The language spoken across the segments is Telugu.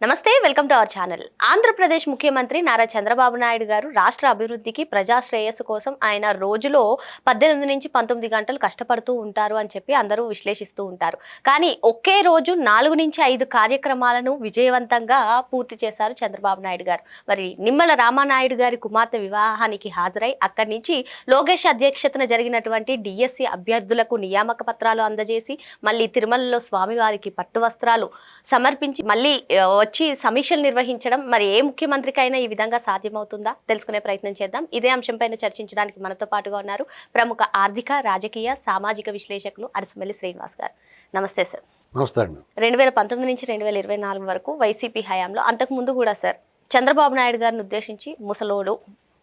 నమస్తే welcome to our channel Andhra Pradesh ముఖ్యమంత్రి నారా చంద్రబాబు నాయుడు గారు రాష్ట్ర అభివృద్ధికి ప్రజా శ్రేయస్సు కోసం ఆయన రోజులో పద్దెనిమిది నుంచి పంతొమ్మిది గంటలు కష్టపడుతూ ఉంటారు అని చెప్పి అందరూ విశ్లేషిస్తూ ఉంటారు. కానీ ఒకే రోజు నాలుగు నుంచి ఐదు కార్యక్రమాలను విజయవంతంగా పూర్తి చేశారు చంద్రబాబు నాయుడు గారు. మరి నిమ్మల రామానాయుడు గారి కుమార్తె వివాహానికి హాజరై అక్కడి నుంచి లోకేష్ అధ్యక్షతన జరిగినటువంటి డిఎస్సి అభ్యర్థులకు నియామక పత్రాలు అందజేసి మళ్ళీ తిరుమలలో స్వామివారికి పట్టు వస్త్రాలు సమర్పించి మళ్ళీ వచ్చి సమీక్షలు నిర్వహించడం మరి ఏ ముఖ్యమంత్రికైనా ఈ విధంగా సాధ్యమవుతుందా? తెలుసుకునే ప్రయత్నం చేద్దాం. ఇదే అంశంపైన చర్చించడానికి మనతో పాటుగా ఉన్నారు ప్రముఖ ఆర్థిక రాజకీయ సామాజిక విశ్లేషకులు అరసమల్లి శ్రీనివాస్ గారు. నమస్తే సార్. నమస్తే రెండు వేల పంతొమ్మిది నుంచి రెండు వేల ఇరవై నాలుగు వరకు వైసీపీ హయాంలో అంతకు ముందు కూడా సార్ చంద్రబాబు నాయుడు గారిని ఉద్దేశించి ముసలోడు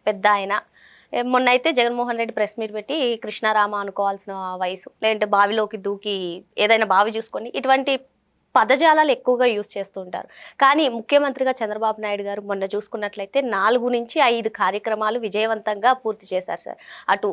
పెద్ద ఆయన మొన్న అయితే జగన్మోహన్ రెడ్డి ప్రెస్ మీట్ పెట్టి కృష్ణారామ అనుకోవాల్సిన వయసు లేదంటే బావిలోకి దూకి ఏదైనా బావి చూసుకొని ఇటువంటి పదజాలాలు ఎక్కువగా యూజ్ చేస్తూ ఉంటారు. కానీ ముఖ్యమంత్రిగా చంద్రబాబు నాయుడు గారు మొన్న చూసుకున్నట్లయితే నాలుగు నుంచి ఐదు కార్యక్రమాలు విజయవంతంగా పూర్తి చేశారు సార్. అటు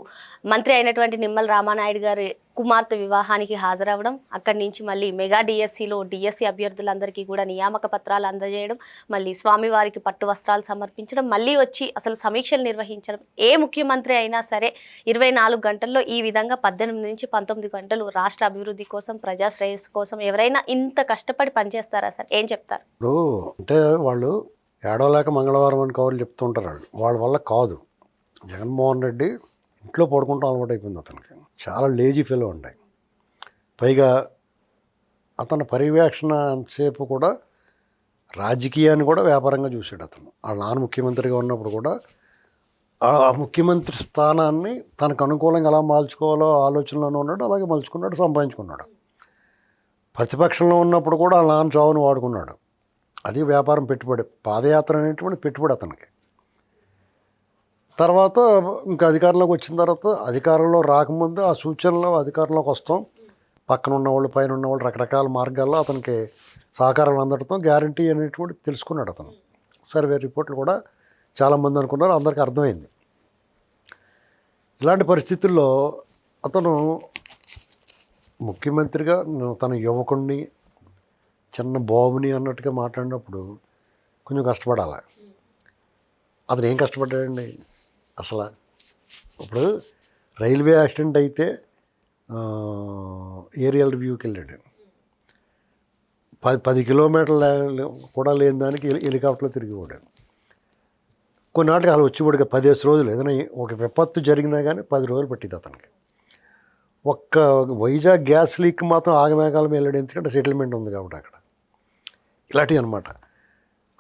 మంత్రి అయినటువంటి నిమ్మల రామానాయుడు గారు కుమార్తె వివాహానికి హాజరవ్వడం అక్కడి నుంచి మళ్ళీ మెగా డిఎస్సిలో డిఎస్సి అభ్యర్థులందరికీ కూడా నియామక పత్రాలు అందజేయడం మళ్ళీ స్వామివారికి పట్టు వస్త్రాలు సమర్పించడం మళ్ళీ వచ్చి అసలు సమీక్షలు నిర్వహించడం ఏ ముఖ్యమంత్రి అయినా సరే ఇరవై నాలుగు గంటల్లో ఈ విధంగా పద్దెనిమిది నుంచి పంతొమ్మిది గంటలు రాష్ట్ర అభివృద్ధి కోసం ప్రజా శ్రేయస్సు కోసం ఎవరైనా ఇంత కష్టపడి పనిచేస్తారా సార్? ఏం చెప్తారు? ఇప్పుడు అంటే వాళ్ళు ఏడవలేక మంగళవారం అని కవర్లు చెప్తుంటారు వాళ్ళు. వాళ్ళ వల్ల కాదు. జగన్మోహన్ రెడ్డి ఇంట్లో పడుకుంటాం అలవాటు అయిపోయింది అతనికి. చాలా లేజీ ఫీల్ ఉండే పైగా అతని పర్యవేక్షణ అంతసేపు కూడా రాజకీయాన్ని కూడా వ్యాపారంగా చూశాడు అతను. వాళ్ళ నాన్న ముఖ్యమంత్రిగా ఉన్నప్పుడు కూడా ఆ ముఖ్యమంత్రి స్థానాన్ని తనకు అనుకూలంగా ఎలా మార్చుకోవాలో ఆలోచనలోనే ఉన్నాడు అలాగే మలుచుకున్నాడు సంపాదించుకున్నాడు. ప్రతిపక్షంలో ఉన్నప్పుడు కూడా వాళ్ళ నాన్న చావును వాడుకున్నాడు. అది వ్యాపారం పెట్టుబడి పాదయాత్ర అనేటువంటి పెట్టుబడి అతనికి. తర్వాత ఇంకా అధికారంలోకి వచ్చిన తర్వాత అధికారంలో రాకముందు ఆ సూచనలో అధికారంలోకి వస్తాం. పక్కన ఉన్నవాళ్ళు పైన ఉన్నవాళ్ళు రకరకాల మార్గాల్లో అతనికి సహకారాలు అందడంతో గ్యారంటీ అనేటువంటి తెలుసుకున్నాడు అతను. సర్వే రిపోర్ట్లు కూడా చాలామంది అనుకున్నారు అందరికీ అర్థమైంది. ఇలాంటి పరిస్థితుల్లో అతను ముఖ్యమంత్రిగా తన యువకుడిని చిన్న బాబుని అన్నట్టుగా మాట్లాడినప్పుడు కొంచెం కష్టపడాలి? అతను ఏం కష్టపడ్డాడండి? అసలు ఇప్పుడు రైల్వే యాక్సిడెంట్ అయితే ఏరియల్ రివ్యూకి వెళ్ళాడు. పది పది కిలోమీటర్ల కూడా లేని దానికి హెలికాప్టర్లో తిరిగి కొన్ని కొన్నాటికి అలా వచ్చి కూడా పదిహేను రోజులు ఏదైనా ఒక విపత్తు జరిగినా కానీ పది రోజులు పట్టింది అతనికి. ఒక్క వైజాగ్ గ్యాస్ లీక్ మాత్రం ఆగమేఘాల వెళ్ళాడు ఎందుకంటే సెటిల్మెంట్ ఉంది కాబట్టి అక్కడ. ఇలాంటివి అనమాట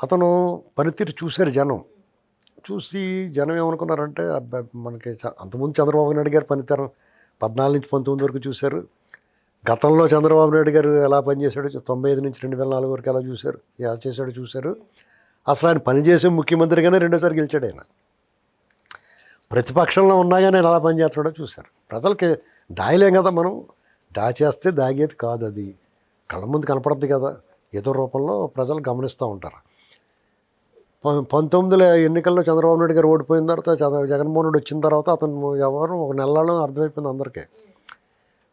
అతను పనితీరు చూశారు జనం. చూసి జనం ఏమనుకున్నారంటే మనకి అంతకుముందు చంద్రబాబు నాయుడు గారు పనితరం పద్నాలుగు నుంచి పంతొమ్మిది వరకు చూశారు. గతంలో చంద్రబాబు నాయుడు గారు ఎలా పనిచేశాడు తొంభై ఐదు నుంచి రెండు వేల నాలుగు వరకు ఎలా చూశారు ఎలా చేశాడో చూశారు. అసలు ఆయన పనిచేసే ముఖ్యమంత్రిగానే రెండోసారి గెలిచాడు ఆయన. ప్రతిపక్షంలో ఉన్నా కానీ ఆయన ఎలా పనిచేస్తున్నాడో చూశారు. ప్రజలకి దాయలేం కదా మనం. దాచేస్తే దాగేది కాదు అది. కళ్ళ ముందు కనపడద్దు కదా. ఏదో రూపంలో ప్రజలు గమనిస్తూ ఉంటారు. పంతొమ్మిదిలో ఎన్నికల్లో చంద్రబాబు నాయుడు గారు ఓడిపోయిన తర్వాత చంద్ర- జగన్మోహన్ రెడ్డి వచ్చిన తర్వాత అతను ఎవరు? ఒక నెలలో అర్థమైపోయింది అందరికీ.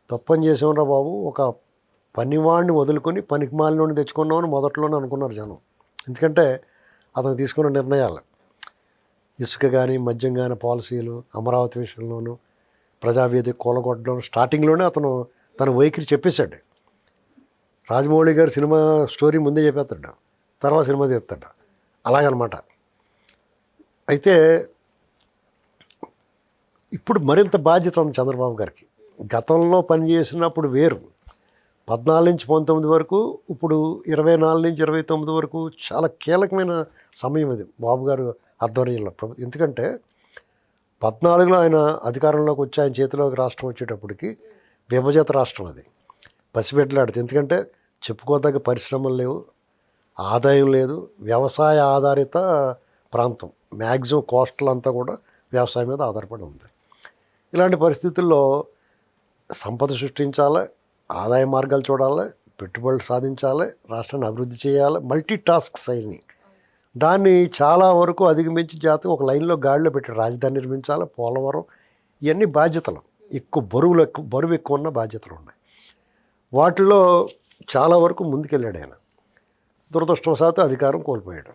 తప్పని చేసాంరా బాబు? ఒక పనివాడిని వదులుకొని పనికి మాలినోడిని తెచ్చుకున్నామని మొదట్లోనే అనుకున్నారు జనం. ఎందుకంటే అతను తీసుకున్న నిర్ణయాలు. ఇసుక కానీ మద్యం కానీ పాలసీలు అమరావతి విషయంలోనూ ప్రజావేదిక కూలగొట్టడం స్టార్టింగ్లోనే అతను తన వైఖరి చెప్పేశాడు. రాజమౌళి గారు సినిమా స్టోరీ ముందే చెప్పేస్తాడు. తర్వాత సినిమా తీస్తాడు. అలాగనమాట. అయితే ఇప్పుడు మరింత బాధ్యత ఉంది చంద్రబాబు గారికి. గతంలో పనిచేసినప్పుడు వేరు. పద్నాలుగు నుంచి పంతొమ్మిది వరకు ఇప్పుడు ఇరవై నాలుగు నుంచి ఇరవై తొమ్మిది వరకు చాలా కీలకమైన సమయం ఇది బాబు గారు ఆధ్వర్యంలో. ప్రభు ఎందుకంటే పద్నాలుగులో ఆయన అధికారంలోకి వచ్చి ఆయన చేతిలోకి రాష్ట్రం వచ్చేటప్పటికి విభజత రాష్ట్రం అది. పసిబిడ్డలాడుతుంది ఎందుకంటే చెప్పుకోదగ్గ పరిశ్రమలు లేవు. ఆదాయం లేదు వ్యవసాయ ఆధారిత ప్రాంతం. మ్యాక్సిమం కోస్టల్ అంతా కూడా వ్యవసాయం మీద ఆధారపడి ఉంది. ఇలాంటి పరిస్థితుల్లో సంపద సృష్టించాలి ఆదాయ మార్గాలు చూడాలి పెట్టుబడులు సాధించాలి రాష్ట్రాన్ని అభివృద్ధి చేయాలి మల్టీ టాస్క్స్ అయినాయి దాన్ని చాలా వరకు అధిగమించి జాతకు ఒక లైన్లో గాడిలో పెట్టి రాజధాని నిర్మించాలి పోలవరం ఇవన్నీ బాధ్యతలు. ఎక్కువ బరువులు ఎక్కువ బరువు ఎక్కువ ఉన్న బాధ్యతలు ఉన్నాయి. వాటిలో చాలా వరకు ముందుకెళ్ళాడు ఆయన. దురదృష్టవశాత్తు అధికారం కోల్పోయాడు.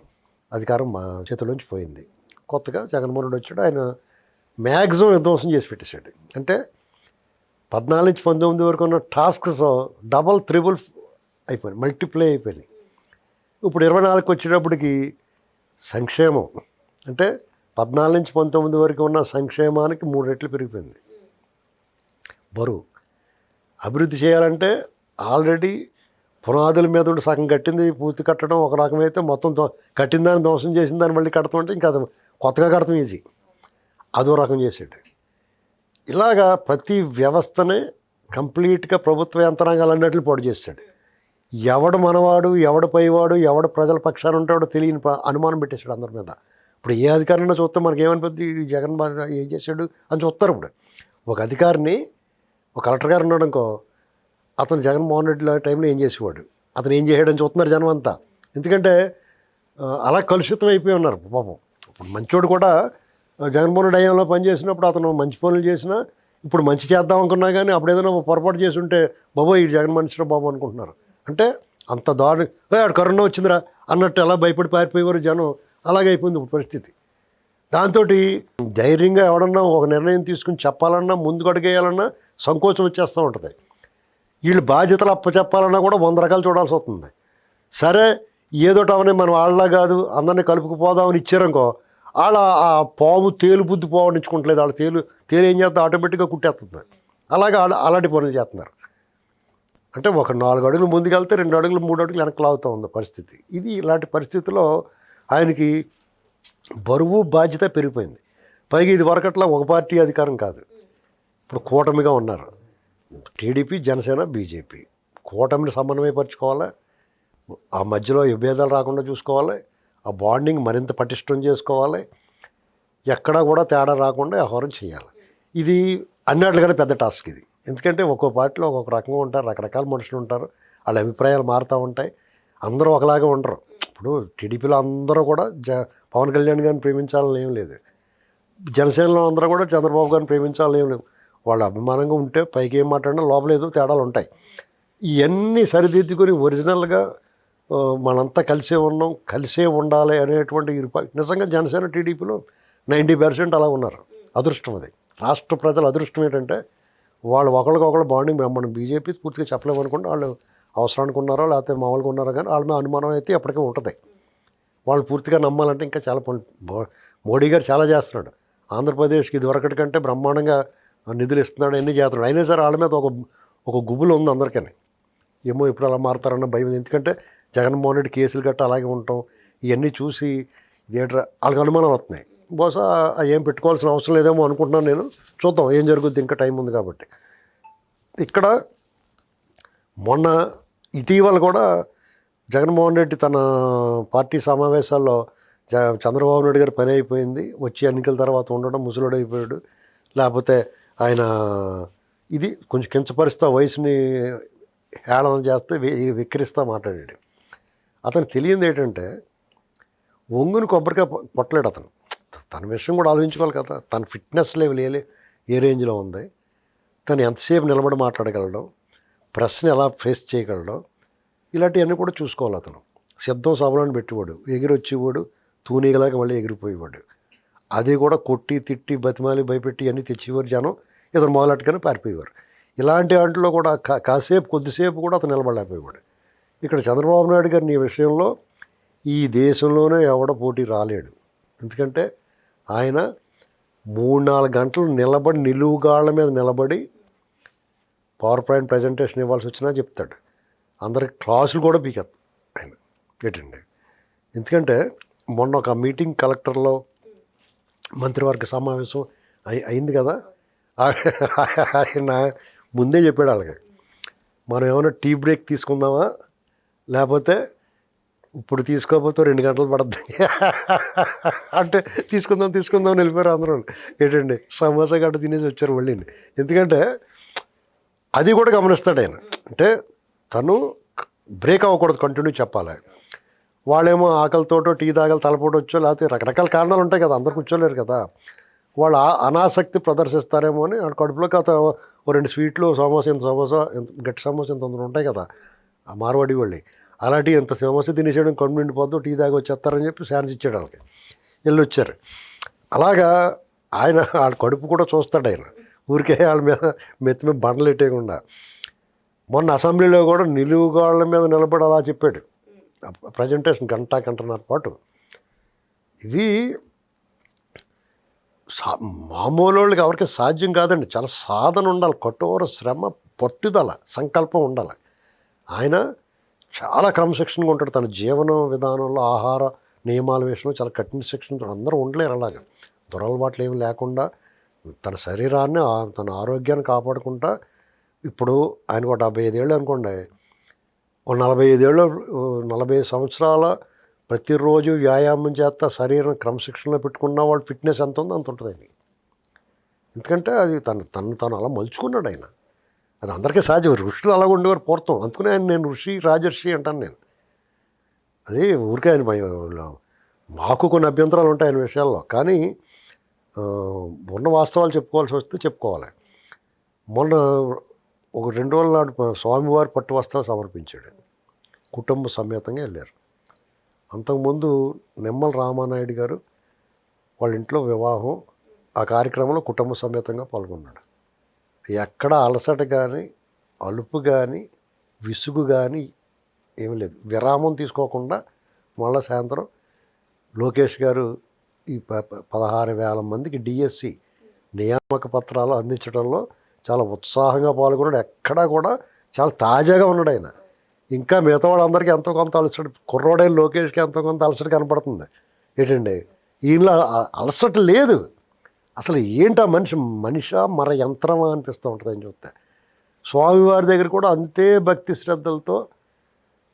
అధికారం మా చేతిలోంచి పోయింది. కొత్తగా జగన్మోహన్ రెడ్డి వచ్చాడు. ఆయన మ్యాక్సిమం విధ్వంసం చేసి పెట్టేశాడు. అంటే పద్నాలుగు నుంచి పంతొమ్మిది వరకు ఉన్న టాస్క్స్ డబల్ త్రిబుల్ అయిపోయినాయి. మల్టిప్లై అయిపోయినాయి. ఇప్పుడు ఇరవై నాలుగుకి వచ్చేటప్పటికి సంక్షేమం. అంటే పద్నాలుగు నుంచి పంతొమ్మిది వరకు ఉన్న సంక్షేమానికి మూడు రెట్లు పెరిగిపోయింది. బరువు. అభివృద్ధి చేయాలంటే ఆల్రెడీ పునాదుల మీద ఉండి సగం కట్టింది పూర్తి కట్టడం ఒక రకమైతే మొత్తం కట్టిన దాన్ని ధ్వంసం చేసిన దాన్ని మళ్ళీ కడతాం అంటే ఇంకా అది కొత్తగా కడతాం ఈజీ. అదో రకం చేసాడు ఇలాగా ప్రతి వ్యవస్థనే కంప్లీట్గా ప్రభుత్వ యంత్రాంగాలు అన్నట్లు పొడి చేస్తాడు ఎవడు మనవాడు ఎవడు పైవాడు ఎవడు ప్రజల పక్షాన ఉంటాడో తెలియని అనుమానం పెట్టేశాడు అందరి మీద. ఇప్పుడు ఏ అధికారంలో చూస్తే మనకి ఏమనిపిస్తుంది ఈ జగన్ ఏం చేశాడు అని చూస్తారు ఇప్పుడు. ఒక అధికారిని ఒక కలెక్టర్ గారు ఉన్నాడు అనుకో అతను జగన్మోహన్ రెడ్డి టైంలో ఏం చేసేవాడు? అతను ఏం చేయడం చూస్తున్నారు జనం అంతా ఎందుకంటే అలా కలుషితం అయిపోయి ఉన్నారు పాపం. ఇప్పుడు మంచోడు కూడా జగన్మోహన్ రెడ్డి అయ్యంలో పనిచేసినప్పుడు అతను మంచి పనులు చేసినా ఇప్పుడు మంచి చేద్దాం అనుకున్నా కానీ అప్పుడు ఏదైనా పొరపాటు చేసి ఉంటే బాబో ఈ జగన్ మనిషిరా బాబు అనుకుంటున్నారు. అంటే అంత దారుణ ఆడు కరోనా వచ్చిందిరా అన్నట్టు ఎలా భయపడి పారిపోయేవారు జనం అలాగే అయిపోయింది ఇప్పుడు పరిస్థితి. దాంతో ధైర్యంగా ఎవడన్నా ఒక నిర్ణయం తీసుకుని చెప్పాలన్నా ముందుకు అడిగేయాలన్నా సంకోచం వచ్చేస్తూ ఉంటుంది. వీళ్ళు బాధ్యతలు అప్పచెప్పాలన్నా కూడా వంద రకాలు చూడాల్సి వస్తుంది. సరే ఏదోటి మనం వాళ్ళ కాదు అందరినీ కలుపుకుపోదామని ఇచ్చారనుకో వాళ్ళ ఆ పాము తేలు బుద్ధి పావుని వాళ్ళ తేలు తేలు ఏం చేస్తే ఆటోమేటిక్గా కుట్టేస్తుంది. అలాగే అలాంటి పనులు చేస్తున్నారు. అంటే ఒక నాలుగు అడుగులు ముందుకెళ్తే రెండు అడుగులు మూడు అడుగులు వెనక్కి లాగుతూ ఉంది పరిస్థితి. ఇది ఇలాంటి పరిస్థితిలో ఆయనకి బరువు బాధ్యత పెరిగిపోయింది. పైగా ఇది వరకట్లా ఒక పార్టీ అధికారం కాదు. ఇప్పుడు కూటమిగా ఉన్నారు. TDP Janasena BJP. కూటమిని సమన్వయపరచుకోవాలి? ఆ మధ్యలో విభేదాలు రాకుండా చూసుకోవాలి? ఆ బాండింగ్ మరింత పటిష్టం చేసుకోవాలి? ఎక్కడా కూడా తేడా రాకుండా వ్యవహారం చేయాలి? ఇది అన్నిటికన్నా పెద్ద టాస్క్ ఇది. ఎందుకంటే ఒక్కో పార్టీలో ఒక్కొక్క రకంగా ఉంటారు రకరకాల మనుషులు ఉంటారు వాళ్ళ అభిప్రాయాలు మారుతూ ఉంటాయి. అందరూ ఒకలాగా ఉండరు. ఇప్పుడు టీడీపీలో అందరూ కూడా జ పవన్ కళ్యాణ్ గారిని ప్రేమించాలని ఏం లేదు. జనసేనలో అందరూ కూడా చంద్రబాబు గారిని ప్రేమించాలని ఏం లేవు. వాళ్ళు అభిమానంగా ఉంటే పైకి ఏం మాట్లాడినా లోపల ఏదో తేడాలు ఉంటాయి. ఇవన్నీ సరిదిద్దుకొని ఒరిజినల్గా మనంతా కలిసే ఉన్నాం కలిసే ఉండాలి అనేటువంటి నిజంగా జనసేన టీడీపీలో నైంటీ పర్సెంట్ అలా ఉన్నారు. అదృష్టం అది. రాష్ట్ర ప్రజల అదృష్టం ఏంటంటే వాళ్ళు ఒకరికొకరు బాండింగ్ మనం బీజేపీ పూర్తిగా చెప్పలేము అనుకుంటే వాళ్ళు అవసరానికి ఉన్నారో లేకపోతే మామూలుగా ఉన్నారో కానీ వాళ్ళ మీద అనుమానం అయితే ఎప్పటికీ ఉంటుంది. వాళ్ళు పూర్తిగా నమ్మాలంటే ఇంకా చాలా మోడీ గారు చాలా చేస్తున్నాడు. ఆంధ్రప్రదేశ్కి ఇదివరకటి కంటే బ్రహ్మాండంగా నిధులు ఇస్తున్నాడు ఎన్ని చేస్తున్నాడు అయినా సరే వాళ్ళ మీద ఒక ఒక గుబులు ఉంది అందరికీ ఏమో ఇప్పుడు అలా మారుతారన్న భయం ఎందుకంటే జగన్మోహన్ రెడ్డి కేసులు గట్టా అలాగే ఉంటాం. ఇవన్నీ చూసి ఇదేంట్రా? వాళ్ళకి అనుమానం వస్తున్నాయి. బహుశా ఏం పెట్టుకోవాల్సిన అవసరం లేదేమో అనుకుంటున్నాను నేను. చూద్దాం ఏం జరుగుద్ది? ఇంకా టైం ఉంది కాబట్టి. ఇక్కడ మొన్న ఇటీవల కూడా జగన్మోహన్ రెడ్డి తన పార్టీ సమావేశాల్లో జ చంద్రబాబు నాయుడు గారి పని అయిపోయింది. వచ్చి ఎన్నికల తర్వాత ఉండడం ముసలుడైపోయాడు అయిపోయాడు. లేకపోతే ఆయన ఇది కొంచెం కించపరుస్తా వయసుని హేళన చేస్తే విక్రిస్తా మాట్లాడాడు. అతను తెలియంది ఏంటంటే ఒంగుని కొబ్బరికాయ పొట్టలేడు అతను. తన విషయం కూడా ఆలోచించుకోవాలి కదా. తన ఫిట్నెస్ లెవెల్ ఏ ఏ రేంజ్లో ఉంది. తను ఎంతసేపు నిలబడి మాట్లాడగలడం? ప్రశ్న ఎలా ఫేస్ చేయగలడం? ఇలాంటివన్నీ కూడా చూసుకోవాలి అతను. సిద్ధం సభలను పెట్టేవాడు. ఎగిరొచ్చేవాడు. తూనీగలాగా మళ్ళీ ఎగిరిపోయేవాడు. అది కూడా కొట్టి తిట్టి బతిమాలి భయపెట్టి అన్నీ తెచ్చేవారు జనం. ఇతను మొదలెట్టుకొని పారిపోయేవారు. ఇలాంటి వాటిలో కూడా కా- కాసేపు కొద్దిసేపు కూడా అతను నిలబడలేకపోయేవాడు. ఇక్కడ చంద్రబాబు నాయుడు గారిని ఈ విషయంలో ఈ దేశంలోనే ఎవడ పోటీ రాలేడు. ఎందుకంటే ఆయన మూడు నాలుగు గంటలు నిలబడి నిలువుగాళ్ళ మీద నిలబడి పవర్ పాయింట్ ప్రజెంటేషన్ ఇవ్వాల్సి వచ్చినా చెప్తాడు. అందరికి క్లాసులు కూడా పీకేస్తాడు ఆయన ఏంటండి ఎందుకంటే మొన్న ఒక మీటింగ్ కలెక్టర్లో మంత్రివర్గ సమావేశం అయి అయింది కదా. ఆయన ముందే చెప్పాడు వాళ్ళకి మనం ఏమైనా టీ బ్రేక్ తీసుకుందామా? లేకపోతే ఇప్పుడు తీసుకోకపోతే రెండు గంటలు పడుద్ది. అంటే తీసుకుందాం తీసుకుందాం వెళ్ళిపోయారు అందరూ. ఏంటండి? సమోసా గడ్డ తినేసి వచ్చారు మళ్ళీ. ఎందుకంటే అది కూడా గమనిస్తాడు ఆయన. అంటే తను బ్రేక్ అవ్వకూడదు కంటిన్యూ చెప్పాలి. వాళ్ళేమో ఆకలితోటో టీ తాగలి తలపోటొచ్చో లేకపోతే రకరకాల కారణాలు ఉంటాయి కదా అందరు కూర్చోలేరు కదా. వాళ్ళు అనాసక్తి ప్రదర్శిస్తారేమో అని కడుపులో కథ ఓ రెండు స్వీట్లు సమోసా ఇంత సమోసా ఇంత గట్టి సమోసా ఇంత అందులో ఉంటాయి కదా. ఆ మార్వాడి వాళ్ళు అలాంటి ఎంత సమోసా తినేసేయడం కడుపు నిండిపోద్దు టీ దాకా వచ్చేస్తారని చెప్పి శాన్స్ ఇచ్చాడు వాళ్ళకి. వెళ్ళి వచ్చారు. అలాగా ఆయన వాళ్ళ కడుపు కూడా చూస్తాడు ఆయన. ఊరికే వాళ్ళ మీద మెత్తి మీద బండలు ఎట్టేయకుండా. మొన్న అసెంబ్లీలో కూడా నిలువుగాళ్ళ మీద నిలబడి అలా చెప్పాడు. ప్రజెంటేషన్ గంట గంటన్నర పాటు. ఇది సా మామూలు వాళ్ళకి ఎవరికి సాధ్యం కాదండి. చాలా సాధన ఉండాలి. కఠోర శ్రమ పట్టుదల సంకల్పం ఉండాలి. ఆయన చాలా క్రమశిక్షణగా ఉంటాడు. తన జీవన విధానంలో ఆహార నియమాల విషయంలో చాలా కఠిన శిక్షణ అందరూ ఉండలేరు అలాగా. దురలవాట్లు ఏమి లేకుండా తన శరీరాన్ని తన ఆరోగ్యాన్ని కాపాడుకుంటా ఇప్పుడు ఆయనకు ఒక డెబ్బై ఐదేళ్ళు అనుకోండి. ఓ నలభై ఐదేళ్ళు నలభై సంవత్సరాల ప్రతిరోజు వ్యాయామం చేస్తా శరీరం క్రమశిక్షణలో పెట్టుకున్న వాళ్ళు ఫిట్నెస్ ఎంత ఉందో అంత ఉంటుంది ఆయనకి. ఎందుకంటే అది తను తను తను అలా మలుచుకున్నాడు ఆయన. అది అందరికీ సహజం ఋషులు అలా ఉండేవారు పూర్తం అందుకనే ఆయన నేను ఋషి రాజర్షి అంటాను నేను. అది ఊరికే ఆయన మాకు కొన్ని అభ్యంతరాలు ఉంటాయి ఆయన విషయాల్లో. కానీ ఉన్న వాస్తవాలు చెప్పుకోవాల్సి వస్తే చెప్పుకోవాలి. మొన్న ఒక రెండు రోజుల నాడు స్వామివారి పట్టు వస్త్రాలు సమర్పించాడు. కుటుంబ సమేతంగా వెళ్ళారు. అంతకుముందు నిమ్మల రామానాయుడు గారు వాళ్ళ ఇంట్లో వివాహం ఆ కార్యక్రమంలో కుటుంబ సమేతంగా పాల్గొన్నాడు. ఎక్కడ అలసట కానీ అలుపు కానీ విసుగు కానీ ఏమీ లేదు. విరామం తీసుకోకుండా మళ్ళీ సాయంత్రం లోకేష్ గారు ఈ ప- పదహారు వేల మందికి డిఎస్సి నియామక పత్రాలు అందించడంలో చాలా ఉత్సాహంగా పాల్గొన్నాడు. ఎక్కడా కూడా చాలా తాజాగా ఉన్నాడు ఆయన. ఇంకా మిగతా వాళ్ళందరికీ ఎంతో కొంత అలసట కుర్రోడే లోకేష్కి ఎంతో కొంత అలసట కనపడుతుంది. ఏంటండి? ఈయనలో అలసట లేదు. అసలు ఏంటా మనిషి మనిషా మర యంత్రమా అనిపిస్తూ ఉంటుంది అని చూస్తే. స్వామివారి దగ్గర కూడా అంతే భక్తి శ్రద్ధలతో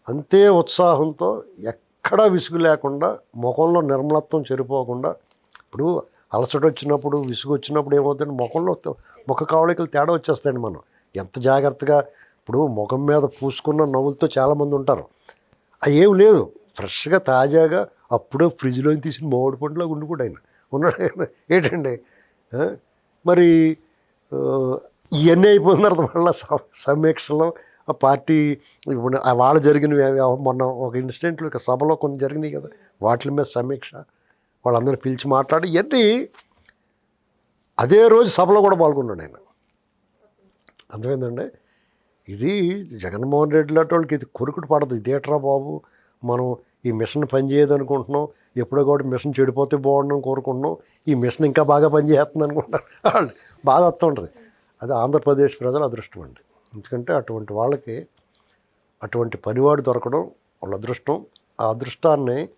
అంతే ఉత్సాహంతో ఎక్కడా విసుగు లేకుండా ముఖంలో నిర్మలత్వం చెరిపోకుండా ఇప్పుడు అలసట వచ్చినప్పుడు విసుగు వచ్చినప్పుడు ఏమవుతుంది ముఖంలో ముఖ కావళికలు తేడా వచ్చేస్తాయండి మనం. ఎంత జాగ్రత్తగా ఇప్పుడు ముఖం మీద పూసుకున్న నవ్వులతో చాలామంది ఉంటారు. అవి ఏం లేదు. ఫ్రెష్గా తాజాగా అప్పుడే ఫ్రిడ్జ్లో తీసిన మామిడి పండులో ఉండి కూడా ఆయన. ఉన్నాడు ఆయన. ఏంటండి? మరి ఇవన్నీ అయిపోయిన తర్వాత మళ్ళీ స- సమీక్షలో ఆ పార్టీ ఇప్పుడు ఆ వాళ్ళు జరిగిన మొన్న ఒక ఇన్సిడెంట్లు ఒక సభలో కొన్ని జరిగినాయి కదా. వాటి మీద సమీక్ష. వాళ్ళందరూ పిలిచి మాట్లాడి ఇవన్నీ అదే రోజు సభలో కూడా పాల్గొన్నాడు ఆయన. అర్థమైందండి? ఇది జగన్మోహన్ రెడ్డి లాంటి వాళ్ళకి ఇది కొరుకుడు పడదు. ఇదేట్రా బాబు? మనం ఈ మిషన్ పనిచేయదు అనుకుంటున్నాం. ఎప్పుడో కూడా మిషన్ చెడిపోతే బాగుండని కోరుకుంటున్నాం. ఈ మిషన్ ఇంకా బాగా పనిచేస్తుంది అనుకుంటారు వాళ్ళు బాధ వస్తుంటుంది అది ఆంధ్రప్రదేశ్ ప్రజల అదృష్టం అండి. ఎందుకంటే అటువంటి వాళ్ళకి అటువంటి పనివాడు దొరకడం వాళ్ళ అదృష్టం. ఆ అదృష్టాన్ని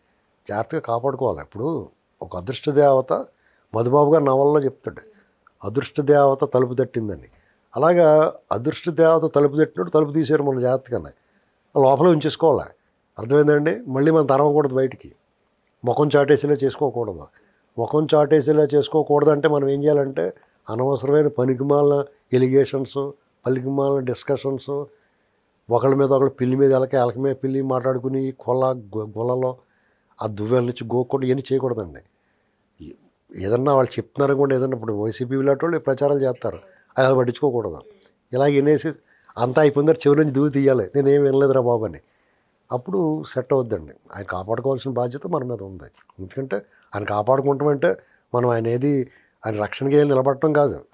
జాగ్రత్తగా కాపాడుకోవాలి. ఇప్పుడు ఒక అదృష్ట దేవత మధుబాబు గారు నవల్లో చెప్తాడు. అదృష్ట దేవత తలుపు తట్టిందని. అలాగా అదృష్ట దేవత తలుపు తట్టినట్టు తలుపు తీసారు మన జాగ్రత్తగానే. లోపల ఉంచేసుకోవాలి? అర్థమైందండి? మళ్ళీ మనం తరవకూడదు బయటికి. ముఖం చాటేసేలా చేసుకోకూడదు. ముఖం చాటేసేలా చేసుకోకూడదు అంటే మనం ఏం చేయాలంటే అనవసరమైన పనికిమాల ఎలిగేషన్స్ పలికిమాలిన డిస్కషన్స్ ఒకళ్ళ మీద ఒకళ్ళు పిల్లి మీద ఎలక ఎలక మీద పిల్లి మాట్లాడుకుని కొల గొలలో ఆ దువ్వెల నుంచి గోకుండా ఇవన్నీ చేయకూడదండి. ఏదన్నా వాళ్ళు చెప్తున్నారు కూడా ఏదన్నా ఇప్పుడు వైసీపీ లాంటి వాళ్ళు ప్రచారాలు చేస్తారు. అది అలా పట్టించుకోకూడదు. ఇలా వినేసి అంతా అయిపోయిందా చెవి నుంచి దువ్వు తీయాలి. నేనేం వినలేదురా బాబు అని. అప్పుడు సెట్ అవుద్దండి. ఆయన కాపాడుకోవాల్సిన బాధ్యత మన మీద ఉంది. ఎందుకంటే ఆయన కాపాడుకుంటామంటే మనం ఆయన ఏది ఆయన రక్షణకి వెళ్ళి నిలబడటం కాదు.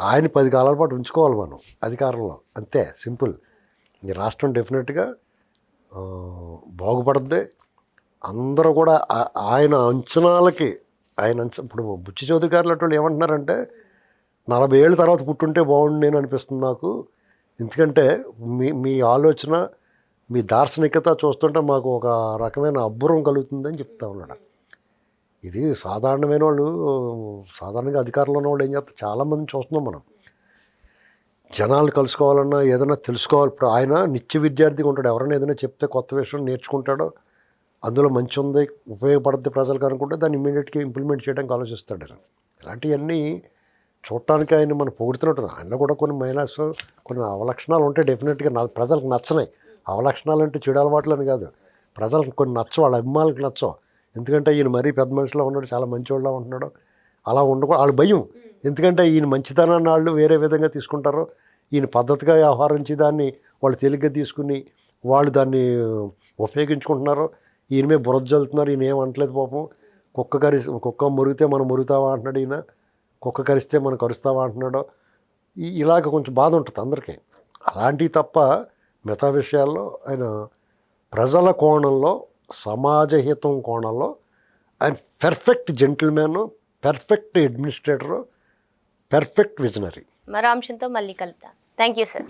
ఆయన పది కాలాల పాటు ఉంచుకోవాలి మనం అధికారంలో. అంతే సింపుల్. ఈ రాష్ట్రం డెఫినెట్గా ఆ, బాగుపడుద్ది. అందరూ కూడా ఆయన అంచనాలకి ఆయన అంచ ఇప్పుడు బుచ్చి చౌదరి గారు అటువంటి ఏమంటున్నారంటే నలభై ఏళ్ళ తర్వాత పుట్టుంటే బాగుండు నేను అనిపిస్తుంది నాకు. ఎందుకంటే మీ మీ ఆలోచన మీ దార్శనికత చూస్తుంటే మాకు ఒక రకమైన అబ్బురం కలుగుతుందని చెప్తా ఉన్నాడు. ఇది సాధారణమైన వాళ్ళు సాధారణంగా అధికారంలో ఉన్న వాళ్ళు ఏం చేస్తారు? చాలామంది చూస్తున్నాం మనం. జనాలు కలుసుకోవాలన్నా ఏదైనా తెలుసుకోవాలి. ఇప్పుడు ఆయన నిత్య విద్యార్థిగా ఉంటాడు. ఎవరైనా ఏదైనా చెప్తే కొత్త విషయం నేర్చుకుంటాడో అందులో మంచి ఉంది ఉపయోగపడుద్ది ప్రజలకు అనుకుంటే దాన్ని ఇమీడియట్గా ఇంప్లిమెంట్ చేయడానికి ఆలోచిస్తాడు. ఇలాంటివన్నీ చూడటానికి ఆయన మనం పొగుడుతున్నట్టు ఆయనలో కూడా కొన్ని మైనస్ కొన్ని అవలక్షణాలు ఉంటాయి డెఫినెట్గా. నా ప్రజలకు నచ్చనాయి అవలక్షణాలు అంటే చెడు అలవాట్లని అని కాదు. ప్రజలకు కొన్ని నచ్చవు వాళ్ళ అభిమానులకు నచ్చవు. ఎందుకంటే ఈయన మరీ పెద్ద మనిషిలో ఉన్నాడు చాలా మంచివాళ్ళ ఉంటున్నాడు. అలా ఉండకూడదు వాళ్ళ భయం. ఎందుకంటే ఈయన మంచితనాన్ని వాళ్ళు వేరే విధంగా తీసుకుంటారు. ఈయన పద్ధతిగా వ్యవహరించి దాన్ని వాళ్ళు తేలిగ్గా తీసుకుని వాళ్ళు దాన్ని ఉపయోగించుకుంటున్నారు. ఈయన మీద బురద జల్లుతున్నారు. ఈయన ఏం అంటలేదు పాపం. కుక్క కరి కుక్క మురిగితే మనం మురుగుతావా అంటున్నాడు ఈయన. కుక్క కరిస్తే మనం కరుస్తావా అంటున్నాడు? ఇలాగ కొంచెం బాధ ఉంటుంది అందరికీ. అలాంటివి తప్ప మిగతా విషయాల్లో ఆయన ప్రజల కోణంలో సమాజ హితం కోణంలో ఆయన perfect gentleman perfect administrator perfect visionary మరో అంశంతో మళ్ళీ కలుద్దాం. Thank you sir